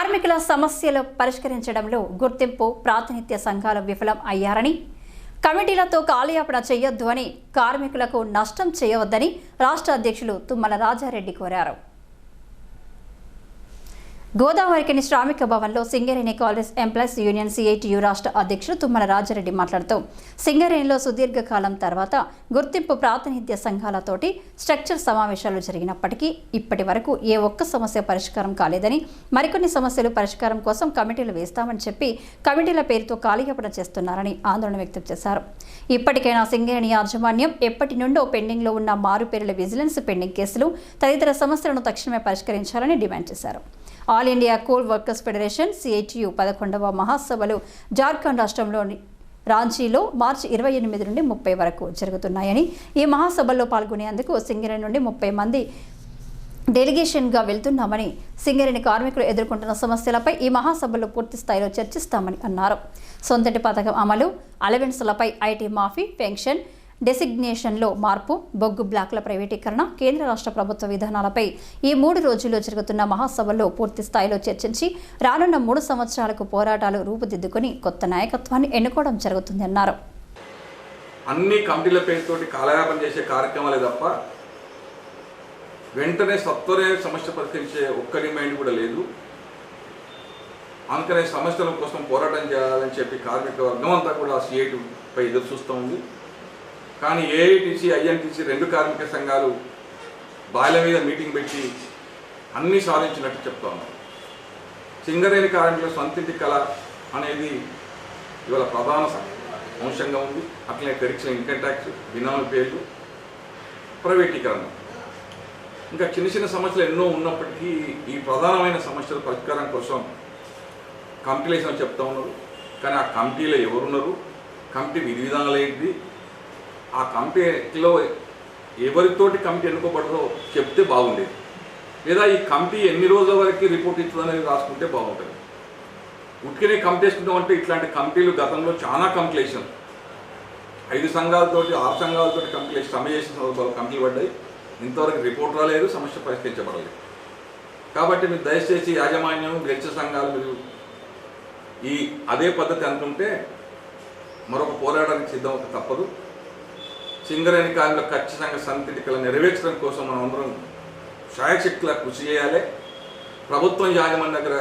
కార్మికుల సమస్యలు పరిష్కరించడంలో గుర్తింపు ప్రాతినిధ్య సంఘాలు విఫలం అయ్యారని కమిటీలతో కాలయాపన చేయొద్దు అని కార్మికులకు నష్టం చేయవద్దని రాష్ట్ర అధ్యక్షులు తుమ్మల రాజారెడ్డి కోరారు. గోదావరికిని శ్రామిక భవన్లో Singareni collieries employees union CITU రాష్ట్ర అధ్యక్షుడు తుమ్మల రాజారెడ్డి మాట్లాడుతూ సింగరేణిలో సుదీర్ఘకాలం తర్వాత గుర్తింపు ప్రాతినిధ్య సంఘాలతోటి స్ట్రక్చర్ సమావేశాలు జరిగినప్పటికీ ఇప్పటి వరకు ఏ ఒక్క సమస్య పరిష్కారం కాలేదని మరికొన్ని సమస్యలు పరిష్కారం కోసం కమిటీలు వేస్తామని చెప్పి కమిటీల పేరుతో కాలియాపన చేస్తున్నారని ఆందోళన వ్యక్తం చేశారు. ఇప్పటికైనా సింగరేణి యాజమాన్యం ఎప్పటి నుండో పెండింగ్లో ఉన్న మారుపేరుల విజిలెన్స్ పెండింగ్ కేసులు తదితర సమస్యలను తక్షణమే పరిష్కరించాలని డిమాండ్ చేశారు. All India coal workers federation CITU పదకొండవ మహాసభలు జార్ఖండ్ రాష్ట్రంలోని రాంచీలో మార్చి ఇరవై ఎనిమిది నుండి ముప్పై వరకు జరుగుతున్నాయని ఈ మహాసభల్లో పాల్గొనేందుకు సింగరేణి నుండి ముప్పై మంది డెలిగేషన్గా వెళ్తున్నామని సింగరేణి కార్మికులు ఎదుర్కొంటున్న సమస్యలపై ఈ మహాసభలో పూర్తి స్థాయిలో చర్చిస్తామని అన్నారు. సొంతటి పథకం అమలు అలవెన్సులపై ఐటీ మాఫీ పెన్షన్ డెసిగ్నేషన్లో మార్పు బొగ్గు బ్లాక్ల ప్రైవేటీకరణ కేంద్ర రాష్ట్ర ప్రభుత్వ విధానాలపై ఈ మూడు రోజుల్లో జరుగుతున్న మహాసభల్లో పూర్తి స్థాయిలో చర్చించి రానున్న మూడు సంవత్సరాలకు పోరాటాలు రూపుదిద్దుకుని కొత్త నాయకత్వాన్ని ఎన్నుకోవడం జరుగుతుందన్నారు. అన్ని కమిటీల పేరుతోటి కాలయాపన చేసే కార్యక్రమాలే తప్ప వెంటనే సత్వరే సమస్య పరిష్కరించే ఒక్క డిమాండ్ కూడా లేదు. అందుకనే సమస్యల కోసం పోరాటం చేయాలని చెప్పి కార్మిక వర్గం అంతా కూడా సిఐటిపై ఎదురు చూస్తూ ఉంది. కానీ ఏఐటీసీ ఐఎన్టీసీ రెండు కార్మిక సంఘాలు బాల్య మీద మీటింగ్ పెట్టి అన్నీ సాధించినట్టు చెప్తా ఉన్నారు. సింగరేణి కార్మికుల సొంతింటి కళ అనేది ఇవాళ ప్రధాన అంశంగా ఉంది. అట్లనే తెరిచిన ఇన్కమ్ ట్యాక్స్ బినామీ పేర్లు ప్రైవేటీకరణ. ఇంకా చిన్న చిన్న సమస్యలు ఎన్నో ఉన్నప్పటికీ ఈ ప్రధానమైన సమస్యల పరిష్కారం కోసం కమిటీలు వేసిన చెప్తా ఉన్నారు. కానీ ఆ కమిటీలో ఎవరున్నారు? కమిటీ విధి విధానాలు ఏంటి? ఆ కమిటీలో ఎవరితోటి కమిటీ ఎన్నుకోబడదో చెప్తే బాగుండేది. లేదా ఈ కమిటీ ఎన్ని రోజుల వరకు రిపోర్ట్ ఇస్తుంది అనేది రాసుకుంటే బాగుంటుంది. ఉట్టినే కమిటీ వేసుకుంటాం అంటే ఇట్లాంటి కమిటీలు గతంలో చాలా కమిటీలు వేసాం ఐదు సంఘాలతోటి ఆరు సంఘాలతోటి కమిటీలు వేసి సమ్మె చేసిన సందర్భాలు కమిటీలు పడ్డాయి. ఇంతవరకు రిపోర్ట్ రాలేదు సమస్య పరిష్కరించబడలేదు. కాబట్టి మీరు దయచేసి యాజమాన్యం గెలిచే సంఘాలు మీరు ఈ అదే పద్ధతి అనుకుంటే మరొక పోరాటానికి సిద్ధం తప్పదు. సింగరేణి కాలంలో ఖచ్చితంగా సంతిటికలు నెరవేర్చడం కోసం మనం అందరం శాయశక్తిలా కృషి చేయాలి. ప్రభుత్వం యాజమాన్య దగ్గర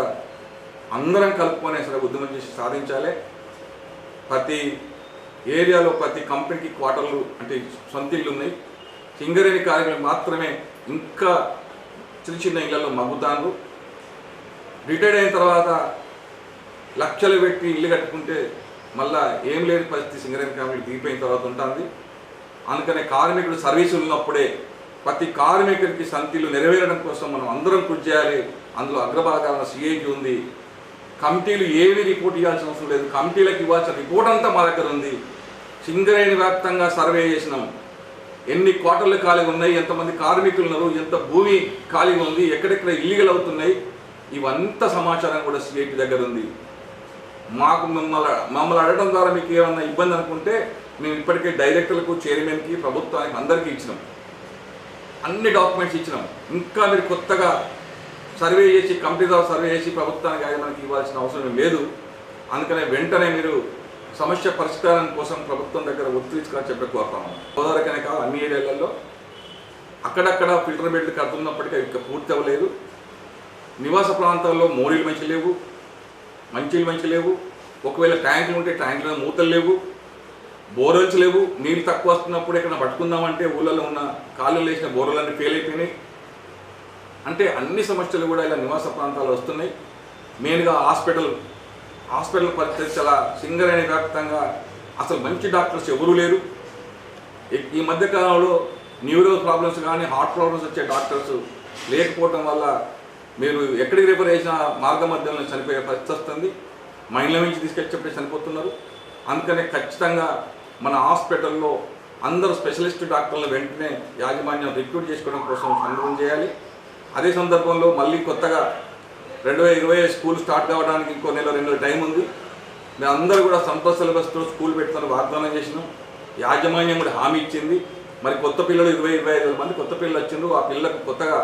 అందరం కలుపుకొని సరే ఉద్యమం చేసి సాధించాలి. ప్రతి ఏరియాలో ప్రతి కంపెనీకి క్వార్టర్లు అంటే సొంత ఇల్లు ఉన్నాయి. సింగరేణి కార్మికులు మాత్రమే ఇంకా చిన్న చిన్న ఇళ్ళలో మగ్గుతాను రిటైర్డ్ అయిన తర్వాత లక్షలు పెట్టి ఇల్లు కట్టుకుంటే మళ్ళా ఏం లేని పరిస్థితి సింగరేణి కార్మికులు దిగిపోయిన తర్వాత ఉంటుంది. అందుకనే కార్మికుడు సర్వీసులు ఉన్నప్పుడే ప్రతి కార్మికుడికి సంతిలు నెరవేరడం కోసం మనం అందరం కృషి చేయాలి. అందులో అగ్రభాగాన సిఐకి ఉంది. కమిటీలు ఏవి రిపోర్ట్ ఇవ్వాల్సిన అవసరం లేదు. కమిటీలకు ఇవ్వాల్సిన రిపోర్ట్ అంతా మా దగ్గర ఉంది. సింగరేణి వ్యాప్తంగా సర్వే చేసినాం. ఎన్ని క్వార్టర్లు ఖాళీగా ఉన్నాయి? ఎంతమంది కార్మికులు ఉన్నారు? ఎంత భూమి ఖాళీగా ఉంది? ఎక్కడెక్కడ ఇల్లీగల్ అవుతున్నాయి? ఇవంతా సమాచారం కూడా సిఐటి దగ్గర ఉంది. మాకు మిమ్మల్ని మమ్మల్ని అడగడం ద్వారా మీకు ఏమన్నా ఇబ్బంది అనుకుంటే మేము ఇప్పటికే డైరెక్టర్లకు చైర్మన్కి ప్రభుత్వానికి అందరికీ ఇచ్చినాం. అన్ని డాక్యుమెంట్స్ ఇచ్చినాం. ఇంకా మీరు కొత్తగా సర్వే చేసి కంపెనీ ద్వారా సర్వే చేసి ప్రభుత్వానికి అది మనకి ఇవ్వాల్సిన అవసరం లేదు. అందుకనే వెంటనే మీరు సమస్య పరిష్కారం కోసం ప్రభుత్వం దగ్గర ఒత్తిడి చెప్పే కోరుతాము గోదావరికనే కాదు అన్ని ఏరియాలలో అక్కడక్కడ ఫిల్టర్ బెడ్లు కడుతున్నప్పటికీ ఇంకా పూర్తి అవ్వలేదు. నివాస ప్రాంతాల్లో మోరీలు మంచి లేవు. మంచిలు మంచి లేవు. ఒకవేళ ట్యాంకులు ఉంటే ట్యాంకులో మూతలు లేవు. బోర్వెల్స్ లేవు నీళ్ళు తక్కువ వస్తున్నప్పుడు ఎక్కడ పట్టుకుందామంటే ఊళ్ళలో ఉన్న కాళ్ళు వేసిన బోర్వెలన్నీ ఫెయిల్ అయిపోయినాయి. అంటే అన్ని సమస్యలు కూడా ఇలా నివాస ప్రాంతాలు వస్తున్నాయి. మెయిన్గా హాస్పిటల్ హాస్పిటల్ పరిస్థితి చాలా సింగరేణి వ్యాప్తంగా అసలు మంచి డాక్టర్స్ ఎవరూ లేరు. ఈ- ఈ మధ్య కాలంలో న్యూరో ప్రాబ్లమ్స్ కానీ హార్ట్ ప్రాబ్లమ్స్ వచ్చే డాక్టర్స్ లేకపోవడం వల్ల మీరు ఎక్కడికి రిఫర్ చేసిన మార్గ మధ్యంలో చనిపోయే పరిస్థితి వస్తుంది. మైండ్ల నుంచి తీసుకొచ్చేప్పుడే చనిపోతున్నారు. అందుకనే ఖచ్చితంగా మన హాస్పిటల్లో అందరు స్పెషలిస్ట్ డాక్టర్లు వెంటనే యాజమాన్యం రిక్రూట్ చేసుకోవడం కోసం సంగ్రహం చేయాలి. అదే సందర్భంలో మళ్ళీ కొత్తగా రెండు వేల ఇరవై స్కూల్ స్టార్ట్ కావడానికి ఇంకో నెల రెండు నెలల టైం ఉంది. మేము అందరూ కూడా సంపద సిలబస్తో స్కూల్ పెడతాను వాగ్దానం చేసినాం. యాజమాన్యం కూడా హామీ ఇచ్చింది. మరి కొత్త పిల్లలు ఇరవై ఇరవై ఐదు మంది కొత్త పిల్లలు వచ్చిండ్రు. ఆ పిల్లలకు కొత్తగా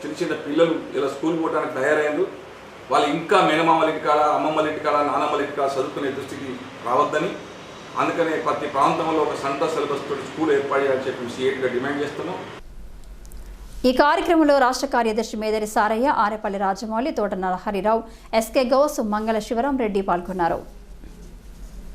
చిన్న చిన్న పిల్లలు ఇలా స్కూల్ పోవడానికి తయారయ్యారు వాళ్ళు ఇంకా మేనమామల ఇంటికాడ అమ్మమ్మల ఇంటికాడ నానమ్మల ఇంటికాడ చదువుకునే దృష్టికి రావద్దని అందుకనే ప్రతి ప్రాంతంలో ఒక సెంట్రల్ సిలబస్ తోటి స్కూల్ ఏర్పాటు చేయాలని చెప్పి సీఎట్గా డిమాండ్ చేస్తున్నాం. ఈ కార్యక్రమంలో రాష్ట్ర కార్యదర్శి మేదరి సారయ్య ఆరేపల్లి రాజమౌళి తోట నరహరిరావు ఎస్కే గౌస్ మంగళ శివరాం రెడ్డి పాల్గొన్నారు.